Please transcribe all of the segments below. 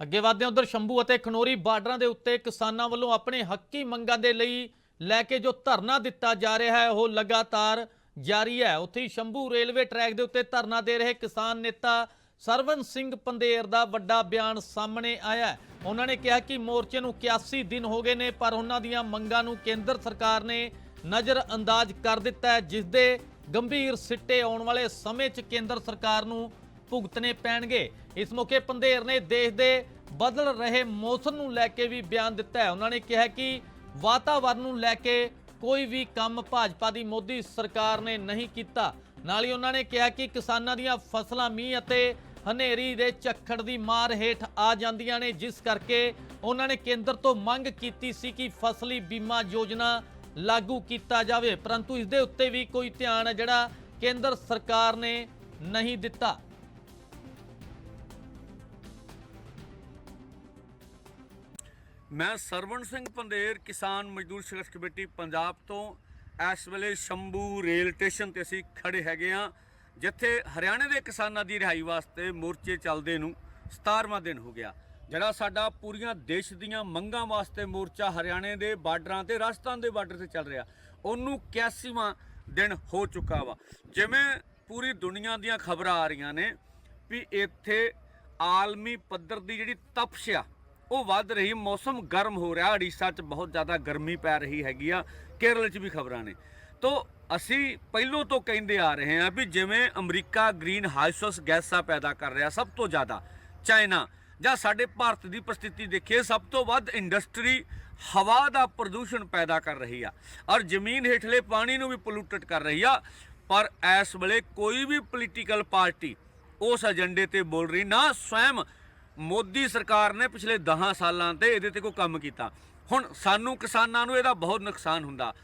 ਅੱਗੇ ਵਧਦੇ ਉਧਰ ਸ਼ੰਭੂ ਅਤੇ ਖਨੋਰੀ ਬਾਰਡਰਾਂ ਦੇ ਉੱਤੇ ਕਿਸਾਨਾਂ ਵੱਲੋਂ ਆਪਣੇ ਹੱਕੀ ਮੰਗਾਂ ਦੇ ਲਈ ਲੈ ਕੇ ਜੋ ਧਰਨਾ ਦਿੱਤਾ ਜਾ ਰਿਹਾ ਹੈ, ਉਹ ਲਗਾਤਾਰ ਜਾਰੀ ਹੈ। ਉੱਥੇ ਹੀ ਸ਼ੰਭੂ ਰੇਲਵੇ ਟਰੈਕ ਦੇ ਉੱਤੇ ਧਰਨਾ ਦੇ ਰਹੇ ਕਿਸਾਨ ਨੇਤਾ ਸਰਵਨ ਸਿੰਘ ਪੰਦੇਰ ਦਾ ਵੱਡਾ ਬਿਆਨ ਸਾਹਮਣੇ ਆਇਆ ਉਹਨਾਂ ਨੇ ਕਿਹਾ ਕਿ ਮੋਰਚੇ ਨੂੰ 81 ਦਿਨ ਹੋ ਗਏ ਨੇ, ਪਰ ਉਹਨਾਂ ਦੀਆਂ ਮੰਗਾਂ ਨੂੰ ਕੇਂਦਰ ਸਰਕਾਰ ਨੇ ਨਜ਼ਰ ਅੰਦਾਜ਼ ਕਰ ਦਿੱਤਾ ਹੈ, ਜਿਸ ਦੇ ਗੰਭੀਰ ਸਿੱਟੇ ਆਉਣ ਵਾਲੇ ਸਮੇਂ 'ਚ ਕੇਂਦਰ ਸਰਕਾਰ ਨੂੰ ਭੁਗਤਣੇ ਪੈਣਗੇ। ਇਸ ਮੌਕੇ ਪੰਧੇਰ ਨੇ ਦੇਸ਼ ਦੇ ਬਦਲ ਰਹੇ ਮੌਸਮ ਨੂੰ ਲੈ ਕੇ ਵੀ ਬਿਆਨ ਦਿੱਤਾ ਹੈ। ਉਹਨਾਂ ਨੇ ਕਿਹਾ ਕਿ ਵਾਤਾਵਰਣ ਨੂੰ ਲੈ ਕੇ ਕੋਈ ਵੀ ਕੰਮ ਭਾਜਪਾ ਦੀ ਮੋਦੀ ਸਰਕਾਰ ਨੇ ਨਹੀਂ ਕੀਤਾ। ਨਾਲ ਹੀ ਉਹਨਾਂ ਨੇ ਕਿਹਾ ਕਿ ਕਿਸਾਨਾਂ ਦੀਆਂ ਫਸਲਾਂ ਮੀਂਹ ਅਤੇ ਹਨੇਰੀ ਦੇ ਝੱਖੜ ਦੀ ਮਾਰ ਹੇਠ ਆ ਜਾਂਦੀਆਂ ਨੇ। ਜਿਸ ਕਰਕੇ ਉਹਨਾਂ ਨੇ ਕੇਂਦਰ ਤੋਂ ਮੰਗ ਕੀਤੀ ਸੀ ਕਿ ਫਸਲੀ ਬੀਮਾ ਯੋਜਨਾ ਲਾਗੂ ਕੀਤਾ ਜਾਵੇ। ਪਰੰਤੂ ਇਸ ਦੇ ਉੱਤੇ ਵੀ ਕੋਈ ਧਿਆਨ ਜਿਹੜਾ ਕੇਂਦਰ ਸਰਕਾਰ ਨੇ ਨਹੀਂ ਦਿੱਤਾ। ਮੈਂ ਸਰਵਣ ਸਿੰਘ ਪੰਦੇਰ, ਕਿਸਾਨ ਮਜ਼ਦੂਰ ਸੰਘਰਸ਼ ਕਮੇਟੀ ਪੰਜਾਬ ਤੋਂ। ਇਸ ਵੇਲੇ ਸ਼ੰਭੂ ਰੇਲ ਸਟੇਸ਼ਨ ਤੇ ਅਸੀਂ ਖੜੇ ਹੈਗੇ ਆ ਜਿੱਥੇ ਹਰਿਆਣੇ ਦੇ ਕਿਸਾਨਾਂ ਦੀ ਰਿਹਾਈ ਵਾਸਤੇ ਮੋਰਚੇ ਚੱਲਦੇ ਨੂੰ 17ਵਾਂ ਦਿਨ ਹੋ ਗਿਆ। ਜਿਹੜਾ ਸਾਡਾ ਪੂਰੀਆਂ ਦੇਸ਼ ਦੀਆਂ ਮੰਗਾਂ ਵਾਸਤੇ ਮੋਰਚਾ ਹਰਿਆਣੇ ਦੇ ਬਾਰਡਰਾਂ ਤੇ, ਰਾਜਸਥਾਨ ਦੇ ਬਾਰਡਰ ਤੇ ਚੱਲ ਰਿਹਾ, ਉਹਨੂੰ 81ਵਾਂ ਦਿਨ ਹੋ ਚੁੱਕਾ ਵਾ। ਜਿਵੇਂ ਪੂਰੀ ਦੁਨੀਆ ਦੀਆਂ ਖਬਰਾਂ ਆ ਰਹੀਆਂ ਨੇ ਵੀ ਇੱਥੇ ਆਲਮੀ ਪੱਧਰ ਦੀ ਜਿਹੜੀ ਤਪਸ਼ ਆ ਉਹ ਵੱਧ ਰਹੀ, ਮੌਸਮ ਗਰਮ ਹੋ ਰਿਹਾ। ਉੜੀਸਾ 'ਚ ਬਹੁਤ ਜ਼ਿਆਦਾ ਗਰਮੀ ਪੈ ਰਹੀ ਹੈਗੀ ਆ। ਕੇਰਲ 'ਚ ਵੀ ਖਬਰਾਂ ਨੇ। ਤੋ ਅਸੀਂ ਪਹਿਲੋਂ ਤੋਂ ਕਹਿੰਦੇ ਆ ਰਹੇ ਹਾਂ ਵੀ ਜਿਵੇਂ ਅਮਰੀਕਾ ਗ੍ਰੀਨ ਹਾਊਸਸ ਗੈਸਾਂ ਪੈਦਾ ਕਰ ਰਿਹਾ, ਸਭ ਤੋਂ ਜ਼ਿਆਦਾ ਚਾਈਨਾ ਜਾਂ ਸਾਡੇ ਭਾਰਤ ਦੀ ਪ੍ਰਸਥਿਤੀ ਦੇਖੀਏ, ਸਭ ਤੋਂ ਵੱਧ ਇੰਡਸਟਰੀ ਹਵਾ ਦਾ ਪ੍ਰਦੂਸ਼ਣ ਪੈਦਾ ਕਰ ਰਹੀ ਆ ਔਰ ਜ਼ਮੀਨ ਹੇਠਲੇ ਪਾਣੀ ਨੂੰ ਵੀ ਪੋਲੂਟਡ ਕਰ ਰਹੀ ਆ। ਪਰ ਇਸ ਵੇਲੇ ਕੋਈ ਵੀ ਪੋਲੀਟੀਕਲ ਪਾਰਟੀ ਉਸ ਏਜੰਡੇ ਤੇ ਬੋਲ ਰਹੀ, ਨਾ ਸਵੈਮ ਮੋਦੀ ਸਰਕਾਰ ਨੇ ਪਿਛਲੇ 10 ਸਾਲਾਂ ਤੇ ਇਹਦੇ ਤੇ ਕੋਈ ਕੰਮ ਕੀਤਾ। ਹੁਣ ਸਾਨੂੰ ਕਿਸਾਨਾਂ ਨੂੰ ਇਹਦਾ ਬਹੁਤ ਨੁਕਸਾਨ ਹੁੰਦਾ।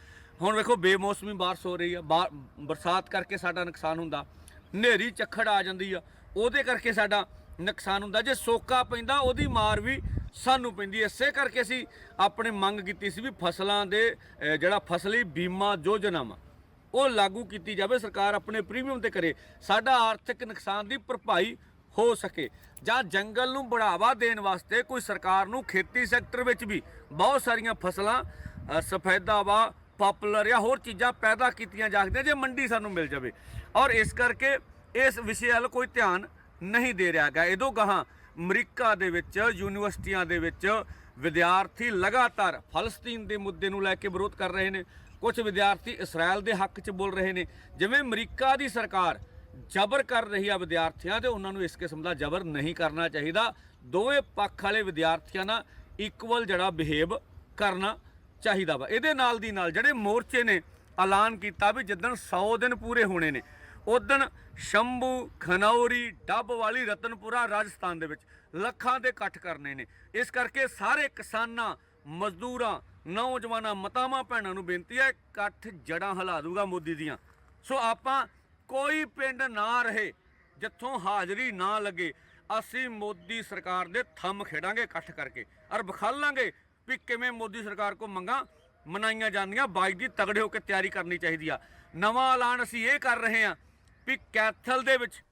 ਹੁਣ ਵੇਖੋ, ਬੇਮੌਸਮੀ ਬਾਰਿਸ਼ ਹੋ ਰਹੀ ਆ, ਬਾ- ਬਰਸਾਤ ਕਰਕੇ ਸਾਡਾ ਨੁਕਸਾਨ ਹੁੰਦਾ। ਹਨੇਰੀ, ਚੱਖੜ ਆ ਜਾਂਦੀ ਆ। ਉਹਦੇ ਕਰਕੇ ਸਾਡਾ ਨੁਕਸਾਨ ਹੁੰਦਾ। ਜੇ ਸੋਕਾ ਪੈਂਦਾ, ਉਹਦੀ ਮਾਰ ਵੀ ਸਾਨੂੰ ਪੈਂਦੀ। ਇਸੇ ਕਰਕੇ ਅਸੀਂ ਆਪਣੇ ਮੰਗ ਕੀਤੀ ਸੀ ਵੀ ਫਸਲਾਂ ਦੇ ਜਿਹੜਾ ਫਸਲੀ ਬੀਮਾ ਯੋਜਨਾ ਵਾ ਉਹ ਲਾਗੂ ਕੀਤੀ ਜਾਵੇ। ਸਰਕਾਰ ਆਪਣੇ ਪ੍ਰੀਮੀਅਮ ਤੇ ਕਰੇ। ਸਾਡਾ ਆਰਥਿਕ ਨੁਕਸਾਨ ਦੀ ਭਰਪਾਈ ਹੋ ਸਕੇ ਜਾਂ ਜੰਗਲ ਨੂੰ ਬੜਾਵਾ ਦੇਣ ਵਾਸਤੇ ਕੋਈ ਸਰਕਾਰ ਨੂੰ ਖੇਤੀ ਸੈਕਟਰ ਵਿੱਚ ਵੀ ਬਹੁਤ ਸਾਰੀਆਂ ਫਸਲਾਂ ਅ, ਸਫੈਦਾ ਵਾ ਪਪੂਲਰ ਜਾਂ ਹੋਰ ਚੀਜ਼ਾਂ ਪੈਦਾ ਕੀਤੀਆਂ ਜਾ ਸਕਦੀਆਂ ਜੇ ਮੰਡੀ ਸਾਨੂੰ ਮਿਲ ਜਾਵੇ। ਔਰ ਇਸ ਕਰਕੇ ਇਸ ਵਿਸ਼ੇ ਵੱਲ ਕੋਈ ਧਿਆਨ ਨਹੀਂ ਦੇ ਰਿਹਾ ਗਾ ਇਹਦੋਂ ਗਾਹਾਂ ਅਮਰੀਕਾ ਦੇ ਵਿੱਚ ਯੂਨੀਵਰਸਿਟੀਆਂ ਦੇ ਵਿੱਚ ਵਿਦਿਆਰਥੀ ਲਗਾਤਾਰ ਫਲਸਤੀਨ ਦੇ ਮੁੱਦੇ ਨੂੰ ਲੈ ਕੇ ਵਿਰੋਧ ਕਰ ਰਹੇ ਨੇ। ਕੁਝ ਵਿਦਿਆਰਥੀ ਇਸਰਾਇਲ ਦੇ ਹੱਕ 'ਚ ਬੋਲ ਰਹੇ ਨੇ। ਜਿਵੇਂ ਅਮਰੀਕਾ ਦੀ ਸਰਕਾਰ ਜ਼ਬਰ ਕਰ ਰਹੀ ਆ ਵਿਦਿਆਰਥੀਆਂ ਤੇ ਉਹਨਾਂ ਨੂੰ ਇਸ ਕਿਸਮ ਦਾ ਜ਼ਬਰ ਨਹੀਂ ਕਰਨਾ ਚਾਹੀਦਾ। ਦੋਵੇਂ ਪੱਖ ਵਾਲੇ ਵਿਦਿਆਰਥੀਆਂ ਨਾਲ ਇਕੁਅਲ ਜਿਹੜਾ ਬਿਹੇਵ ਕਰਨਾ ਚਾਹੀਦਾ ਵਾ। ਇਹਦੇ ਨਾਲ ਦੀ ਨਾਲ ਜਿਹੜੇ ਮੋਰਚੇ ਨੇ, ਐਲਾਨ ਕੀਤਾ ਵੀ ਜਿੱਦਣ 100 ਦਿਨ ਪੂਰੇ ਹੋਣੇ ਨੇ ਉਦਣ ਸ਼ੰਭੂ, ਖਨੌਰੀ, ਡੱਬ ਵਾਲੀ ਰਤਨਪੁਰਾ, ਰਾਜਸਥਾਨ ਦੇ ਵਿੱਚ ਲੱਖਾਂ ਦੇ ਇਕੱਠ ਕਰਨੇ ਨੇ। ਇਸ ਕਰਕੇ ਸਾਰੇ ਕਿਸਾਨਾਂ, ਮਜ਼ਦੂਰਾਂ, ਨੌਜਵਾਨਾਂ, ਮਤਾਵਾਂ, ਭੈਣਾਂ ਨੂੰ ਬੇਨਤੀ ਹੈ, ਇਕੱਠ ਜੜਾਂ ਹਿਲਾ ਦੂਗਾ ਮੋਦੀ ਦੀਆਂ। ਸੋ ਆਪਾਂ ਕੋਈ ਪਿੰਡ ਨਾ ਰਹੇ, ਜਿੱਥੋਂ ਹਾਜ਼ਰੀ ਨਾ ਲੱਗੇ, ਅਸੀਂ ਮੋਦੀ ਸਰਕਾਰ ਦੇ ਥੰਮ ਖੇਡਾਂਗੇ ਇਕੱਠ ਕਰਕੇ। ਔਰ ਵਿਖਾਲਾਂਗੇ ਵੀ ਕਿਵੇਂ ਮੋਦੀ ਸਰਕਾਰ ਕੋ ਮੰਗਾਂ ਮਨਾਈਆਂ ਜਾਂਦੀਆਂ, ਬਾਈ ਦੀ ਤਗੜੇ ਹੋ ਕੇ ਤਿਆਰੀ ਕਰਨੀ ਚਾਹੀਦੀ ਆ। ਨਵਾਂ ਐਲਾਨ ਅਸੀਂ ਇਹ ਕਰ ਰਹੇ ਹਾਂ ਵੀ ਕੈਥਲ ਦੇ ਵਿੱਚ